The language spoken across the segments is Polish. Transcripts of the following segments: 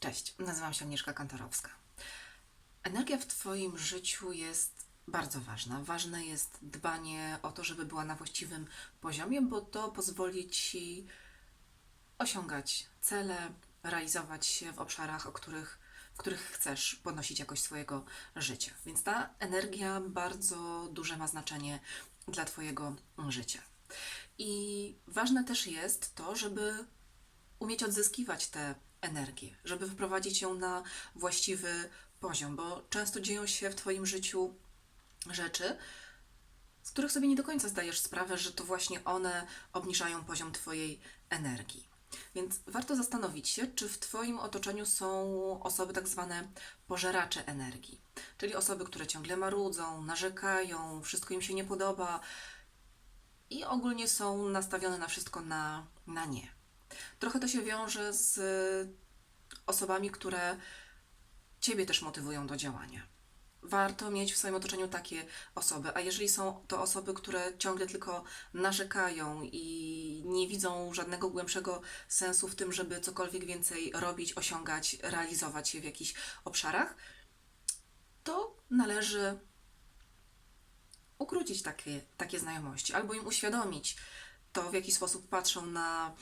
Cześć, nazywam się Agnieszka Kantorowska. Energia w Twoim życiu jest bardzo ważna. Ważne jest dbanie o to, żeby była na właściwym poziomie, bo to pozwoli Ci osiągać cele, realizować się w obszarach, o których, w których chcesz podnosić jakość swojego życia. Więc ta energia bardzo duże ma znaczenie dla Twojego życia. I ważne też jest to, żeby umieć odzyskiwać tę energię, żeby wprowadzić ją na właściwy poziom, bo często dzieją się w Twoim życiu rzeczy, z których sobie nie do końca zdajesz sprawę, że to właśnie one obniżają poziom Twojej energii. Więc warto zastanowić się, czy w Twoim otoczeniu są osoby tak zwane pożeracze energii, czyli osoby, które ciągle marudzą, narzekają, wszystko im się nie podoba i ogólnie są nastawione na wszystko na, na nie. Trochę to się wiąże z osobami, które Ciebie też motywują do działania. Warto mieć w swoim otoczeniu takie osoby, a jeżeli są to osoby, które ciągle tylko narzekają i nie widzą żadnego głębszego sensu w tym, żeby cokolwiek więcej robić, osiągać, realizować się w jakichś obszarach, to należy ukrócić takie, takie znajomości albo im uświadomić to, w jaki sposób patrzą na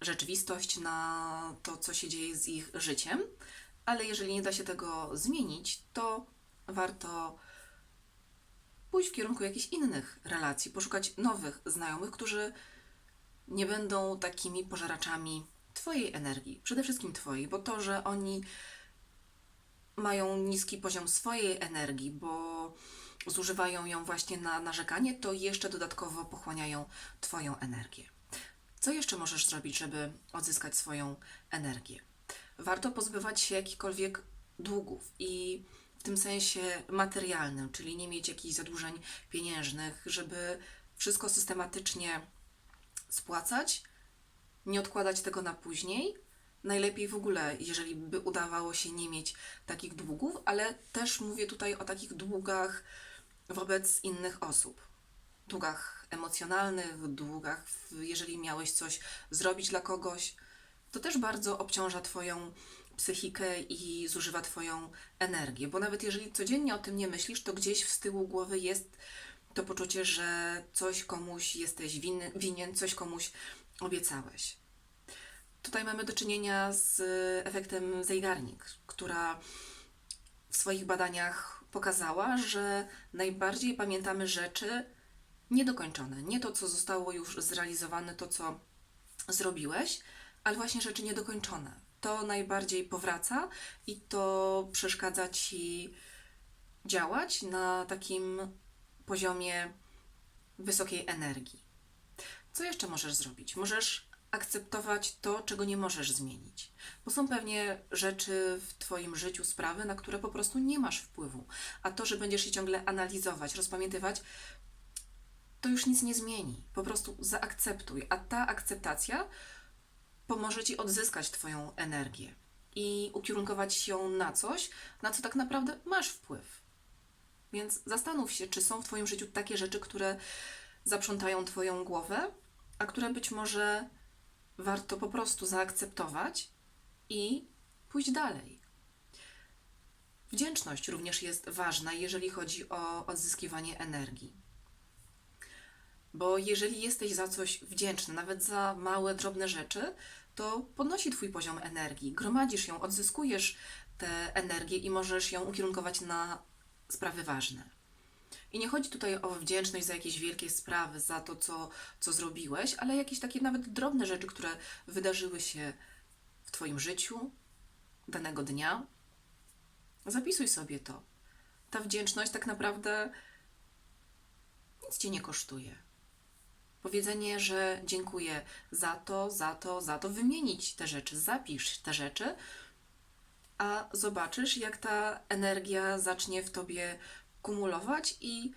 rzeczywistość, na to, co się dzieje z ich życiem, ale jeżeli nie da się tego zmienić, to warto pójść w kierunku jakichś innych relacji, poszukać nowych znajomych, którzy nie będą takimi pożeraczami Twojej energii, przede wszystkim Twojej, bo to, że oni mają niski poziom swojej energii, bo zużywają ją właśnie na narzekanie, to jeszcze dodatkowo pochłaniają Twoją energię. Co jeszcze możesz zrobić, żeby odzyskać swoją energię? Warto pozbywać się jakichkolwiek długów i w tym sensie materialnym, czyli nie mieć jakichś zadłużeń pieniężnych, żeby wszystko systematycznie spłacać, nie odkładać tego na później. Najlepiej w ogóle, jeżeli by udawało się nie mieć takich długów, ale też mówię tutaj o takich długach wobec innych osób. Długach emocjonalnych, długach, w- jeżeli miałeś coś zrobić dla kogoś, to też bardzo obciąża Twoją psychikę i zużywa Twoją energię, bo nawet jeżeli codziennie o tym nie myślisz, to gdzieś z tyłu głowy jest to poczucie, że coś komuś jesteś winny, winien, coś komuś obiecałeś. Tutaj mamy do czynienia z efektem Zeigarnik, która w swoich badaniach pokazała, że najbardziej pamiętamy rzeczy niedokończone. Nie to, co zostało już zrealizowane, to, co zrobiłeś, ale właśnie rzeczy niedokończone. To najbardziej powraca i to przeszkadza ci działać na takim poziomie wysokiej energii. Co jeszcze możesz zrobić? Możesz akceptować to, czego nie możesz zmienić. Bo są pewnie rzeczy w Twoim życiu, sprawy, na które po prostu nie masz wpływu. A to, że będziesz je ciągle analizować, rozpamiętywać, to już nic nie zmieni. Po prostu zaakceptuj. A ta akceptacja pomoże Ci odzyskać Twoją energię i ukierunkować ją na coś, na co tak naprawdę masz wpływ. Więc zastanów się, czy są w Twoim życiu takie rzeczy, które zaprzątają Twoją głowę, a które być może warto po prostu zaakceptować i pójść dalej. Wdzięczność również jest ważna, jeżeli chodzi o odzyskiwanie energii. Bo jeżeli jesteś za coś wdzięczny, nawet za małe, drobne rzeczy, to podnosi Twój poziom energii, gromadzisz ją, odzyskujesz tę energię i możesz ją ukierunkować na sprawy ważne. I nie chodzi tutaj o wdzięczność za jakieś wielkie sprawy, za to, co, co zrobiłeś, ale jakieś takie nawet drobne rzeczy, które wydarzyły się w Twoim życiu danego dnia. Zapisuj sobie to. Ta wdzięczność tak naprawdę nic Cię nie kosztuje. Powiedzenie, że dziękuję za to, za to, za to, wymienić te rzeczy, zapisz te rzeczy, a zobaczysz, jak ta energia zacznie w tobie kumulować i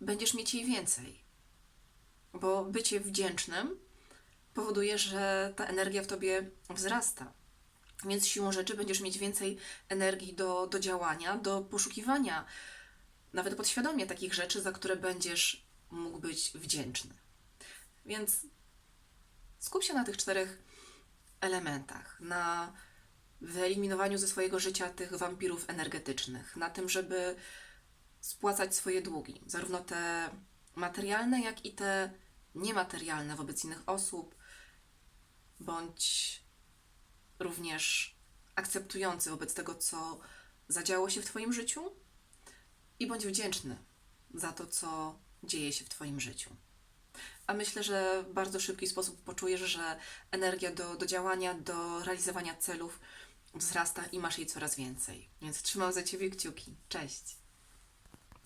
będziesz mieć jej więcej. Bo bycie wdzięcznym powoduje, że ta energia w tobie wzrasta. Więc siłą rzeczy będziesz mieć więcej energii do, do działania, do poszukiwania, nawet podświadomie takich rzeczy, za które będziesz mógł być wdzięczny. Więc skup się na tych czterech elementach, na wyeliminowaniu ze swojego życia tych wampirów energetycznych, na tym, żeby spłacać swoje długi, zarówno te materialne, jak i te niematerialne wobec innych osób, bądź również akceptujący wobec tego, co zadziało się w Twoim życiu i bądź wdzięczny za to, co dzieje się w Twoim życiu. A myślę, że w bardzo szybki sposób poczujesz, że energia do, do działania, do realizowania celów wzrasta i masz jej coraz więcej. Więc trzymam za Ciebie kciuki. Cześć!